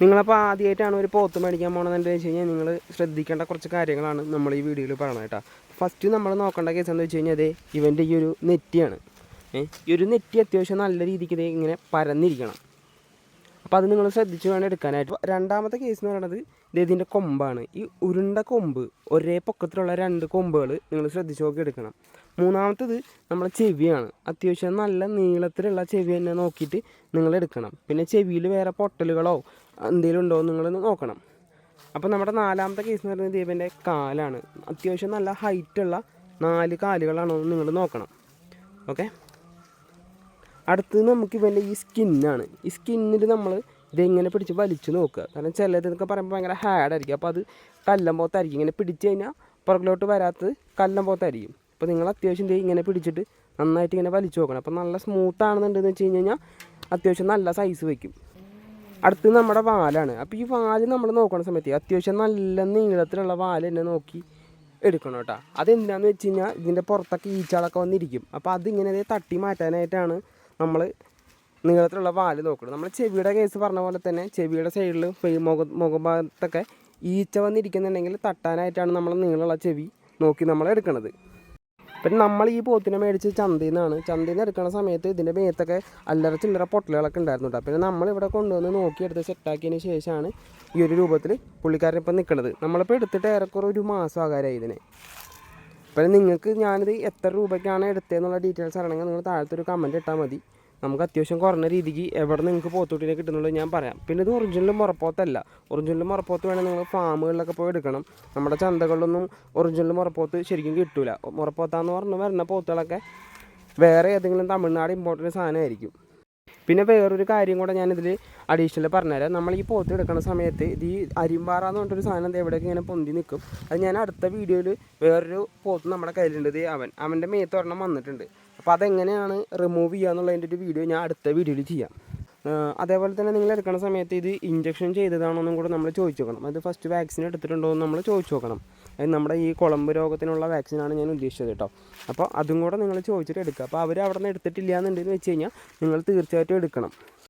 നിങ്ങളപ്പോൾ ആദ്യമായിട്ടാണ് ഒരു പോത്ത് മേടിക്കാൻ പോകണമെന്ന് വെച്ച് കഴിഞ്ഞാൽ നിങ്ങൾ ശ്രദ്ധിക്കേണ്ട കുറച്ച് കാര്യങ്ങളാണ് നമ്മൾ ഈ വീഡിയോയിൽ പറയുന്നത് കേട്ടോ. ഫസ്റ്റ് നമ്മൾ നോക്കേണ്ട കേസ് എന്താ വെച്ച് കഴിഞ്ഞാൽ അതെ ഇവന്റെ ഈ ഒരു നെറ്റിയാണ്. ഈ ഒരു നെറ്റി അത്യാവശ്യം നല്ല രീതിക്ക് ഇങ്ങനെ പരന്നിരിക്കണം. അപ്പോൾ അത് നിങ്ങൾ ശ്രദ്ധിച്ച് വേണം എടുക്കാനായിട്ട്. രണ്ടാമത്തെ കേസ് എന്ന് പറയുന്നത് ഇത് ഇതിന്റെ കൊമ്പാണ്. ഈ ഉരുണ്ട കൊമ്പ് ഒരേ പൊക്കത്തിലുള്ള രണ്ട് കൊമ്പുകൾ നിങ്ങൾ ശ്രദ്ധിച്ച് നോക്കി എടുക്കണം. മൂന്നാമത്തത് നമ്മളെ ചെവിയാണ്. അത്യാവശ്യം നല്ല നീളത്തിലുള്ള ചെവി തന്നെ നോക്കിയിട്ട് നിങ്ങൾ എടുക്കണം. പിന്നെ ചെവിയിൽ വേറെ പൊട്ടലുകളോ എന്തെങ്കിലും ഉണ്ടോ എന്ന് നിങ്ങൾ നോക്കണം. അപ്പോൾ നമ്മുടെ നാലാമത്തെ കേസ് എന്ന് പറയുന്നത് ദീപന്റെ കാലാണ്. അത്യാവശ്യം നല്ല ഹൈറ്റുള്ള നാല് കാലുകളാണോ എന്ന് നിങ്ങൾ നോക്കണം. ഓക്കെ അടുത്തത് നമുക്ക് ഇവന്റെ ഈ സ്കിന്നാണ് ഈ സ്കിന്നിൽ നമ്മൾ ഇതെങ്ങനെ പിടിച്ച് വലിച്ചു നോക്കുക. കാരണം ചിലതെന്നൊക്കെ പറയുമ്പോൾ ഭയങ്കര ഹാഡായിരിക്കും അപ്പോൾ അത് കല്ലം പോത്തായിരിക്കും. ഇങ്ങനെ പിടിച്ച് കഴിഞ്ഞാൽ പുറകിലോട്ട് വരാത്തത് കല്ലം പോത്തായിരിക്കും. അപ്പോൾ നിങ്ങൾ അത്യാവശ്യം ഇതേ ഇങ്ങനെ പിടിച്ചിട്ട് നന്നായിട്ട് ഇങ്ങനെ വലിച്ചു നോക്കണം. അപ്പോൾ നല്ല സ്മൂത്ത് ആണെന്നുണ്ടെന്ന് വെച്ച് കഴിഞ്ഞ് കഴിഞ്ഞാൽ അത്യാവശ്യം നല്ല സൈസ് വയ്ക്കും. അടുത്ത് നമ്മുടെ വാലാണ്. അപ്പോൾ ഈ വാൽ നമ്മൾ നോക്കുന്ന സമയത്ത് അത്യാവശ്യം നല്ല നീളത്തിലുള്ള വാൽ തന്നെ നോക്കി എടുക്കണം കേട്ടോ. അതെന്തിനാന്ന് വെച്ച് കഴിഞ്ഞാൽ ഇതിന്റെ പുറത്തൊക്കെ ഈച്ചകളൊക്കെ വന്നിരിക്കും. അപ്പോൾ അതിങ്ങനെ തട്ടി മാറ്റാനായിട്ടാണ് നമ്മൾ നീളത്തിലുള്ള വാൽ നോക്കുന്നത് നമ്മൾ ചെവിയുടെ കേസ് പറഞ്ഞ പോലെ തന്നെ ചെവിയുടെ സൈഡിൽ മുഖ മുഖഭാഗത്തൊക്കെ ഈച്ച വന്നിരിക്കുന്നുണ്ടെങ്കിൽ തട്ടാനായിട്ടാണ് നമ്മൾ നീളമുള്ള ചെവി നോക്കി നമ്മൾ എടുക്കുന്നത് പിന്നെ നമ്മൾ ഈ പോത്തിനെ മേടിച്ച് ചന്തയിൽ നിന്നാണ് ചന്തയിൽ നിന്ന് എടുക്കുന്ന സമയത്ത് ഇതിന്റെ മേത്തൊക്കെ അല്ലറ ചില്ലറ പൊട്ടലുകളൊക്കെ ഉണ്ടായിരുന്നു കേട്ടോ പിന്നെ നമ്മൾ ഇവിടെ കൊണ്ടുവന്ന് നോക്കിയെടുത്ത് സെറ്റാക്കിയതിന് ശേഷമാണ് ഈ ഒരു രൂപത്തിൽ പുള്ളിക്കാരൻ ഇപ്പം നിൽക്കുന്നത് നമ്മളിപ്പോൾ എടുത്തിട്ട് ഏറെക്കുറെ ഒരു മാസം ആകാരായി ഇതിനെ. പിന്നെ നിങ്ങൾക്ക് ഞാനിത് എത്ര രൂപയ്ക്കാണ് എടുത്തതെന്നുള്ള ഡീറ്റെയിൽസ് അറിയണമെങ്കിൽ നിങ്ങൾ താഴത്തൊരു കമന്റ് ഇട്ടാൽ മതി. നമുക്ക് അത്യാവശ്യം കുറഞ്ഞ രീതിക്ക് എവിടെ നിങ്ങൾക്ക് പോത്തൂട്ടിനെ കിട്ടുന്നുള്ളത് ഞാൻ പറയാം. പിന്നെ ഇത് ഒറിജിനൽ മുറപ്പോത്തല്ല. ഒറിജിനൽ മുറപ്പോത്ത് വേണമെങ്കിൽ നിങ്ങൾ ഫാമുകളിലൊക്കെ പോയി എടുക്കണം. നമ്മുടെ ചന്തകളിലൊന്നും ഒറിജിനൽ മുറപ്പോത്ത് ശരിക്കും കിട്ടില്ല മുറപ്പോത്താന്ന് പറഞ്ഞ് വരുന്ന പോത്തുകളൊക്കെ വേറെ ഏതെങ്കിലും തമിഴ്നാട് ഇമ്പോർട്ടന്റ് സാധനമായിരിക്കും. പിന്നെ വേറൊരു കാര്യം കൂടെ ഞാനിതിൽ അഡീഷണൽ പറഞ്ഞുതരാം. നമ്മൾ ഈ പോത്ത് എടുക്കുന്ന സമയത്ത് ഇത് ഈ അരിമ്പാറ എന്ന് പറഞ്ഞിട്ടൊരു സാധനം എവിടെയൊക്കെ ഇങ്ങനെ പൊന്തി നിൽക്കും? അത് ഞാൻ അടുത്ത വീഡിയോയിൽ വേറൊരു പോത്ത് നമ്മുടെ കയ്യിലുണ്ട്. അവൻ അവന്റെ മേത്ത് ഒരെണ്ണം വന്നിട്ടുണ്ട്. അപ്പോൾ അതെങ്ങനെയാണ് റിമൂവ് ചെയ്യുക എന്നുള്ളതിന്റെ ഒരു വീഡിയോ ഞാൻ അടുത്ത വീഡിയോയിൽ ചെയ്യാം. അതേപോലെ തന്നെ നിങ്ങൾ എടുക്കുന്ന സമയത്ത് ഇത് ഇഞ്ചക്ഷൻ ചെയ്തതാണോ എന്നും കൂടെ നമ്മൾ ചോദിച്ചു നോക്കണം. അത് ഫസ്റ്റ് വാക്സിൻ എടുത്തിട്ടുണ്ടോ എന്ന് നമ്മൾ ചോദിച്ചു നോക്കണം. നമ്മുടെ ഈ കുളമ്പ് രോഗത്തിനുള്ള വാക്സിനാണ് ഞാൻ ഉദ്ദേശിച്ചത് കേട്ടോ. അപ്പോൾ അതും കൂടെ നിങ്ങൾ ചോദിച്ചിട്ട് എടുക്കുക. അപ്പോൾ അവർ അവിടെ നിന്ന് എടുത്തിട്ടില്ല എന്നുണ്ടെന്ന് വെച്ച് കഴിഞ്ഞാൽ നിങ്ങൾ തീർച്ചയായിട്ടും എടുക്കണം.